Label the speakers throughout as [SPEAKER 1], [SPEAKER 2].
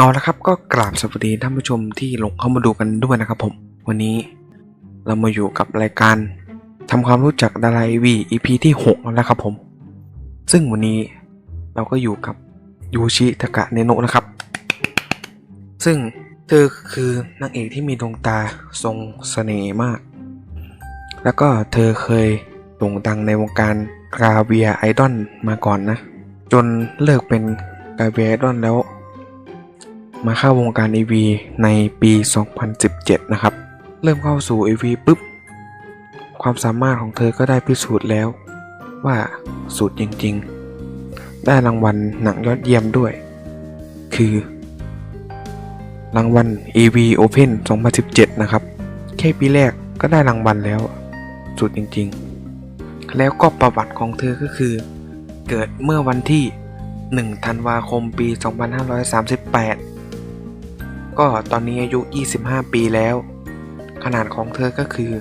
[SPEAKER 1] เอาละครับก็กราบสวัสดีท่านผู้ชมที่ลงเข้ามาดูกันด้วยนะครับผม วันนี้เรามาอยู่กับรายการทำความรู้จักดาราวี EP ที่6แล้วนะครับผม ซึ่งวันนี้เราก็อยู่กับยูชิทากะเนโนะนะครับ ซึ่งเธอคือนางเอกที่มีดวงตาทรงเสน่ห์มาก แล้วก็เธอเคยโด่งดังในวงการกราเวียไอดอลมาก่อนนะ จนเลิกเป็นกราเวียไอดอลแล้ว มาเข้าวงการ EV ในปี 2017 นะครับ เริ่มเข้าสู่ EV ปุ๊บ ความสามารถของเธอก็ได้พิสูจน์แล้ว ว่าสุดจริง ๆ ได้รางวัลหนังยอดเยี่ยมด้วย คือ รางวัล EV Open 2017 นะครับ แค่ปีแรกก็ได้รางวัลแล้ว สุดจริง ๆ แล้วก็ประวัติของเธอก็คือ เกิดเมื่อวันที่1ธันวาคมปี 2538 ก็ตอนนี้อายุ 25 ปีแล้ว ขนาดของเธอก็คือ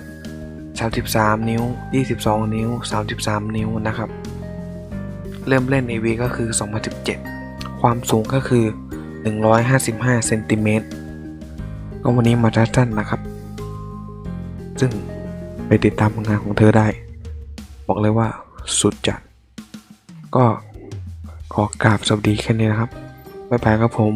[SPEAKER 1] 33 นิ้ว 22 นิ้ว 33 นิ้วนะครับ เริ่มเล่น AV ก็คือ 2017 ความสูงก็คือ 155 เซนติเมตร ก็วันนี้มาทัสั้นนะครับ ซึ่งไปติดตามผลงานของเธอได้ บอกเลยว่าสุดจัด ก็ขอกราบสวัสดีแค่นี้นะครับ บ๊ายบายครับผม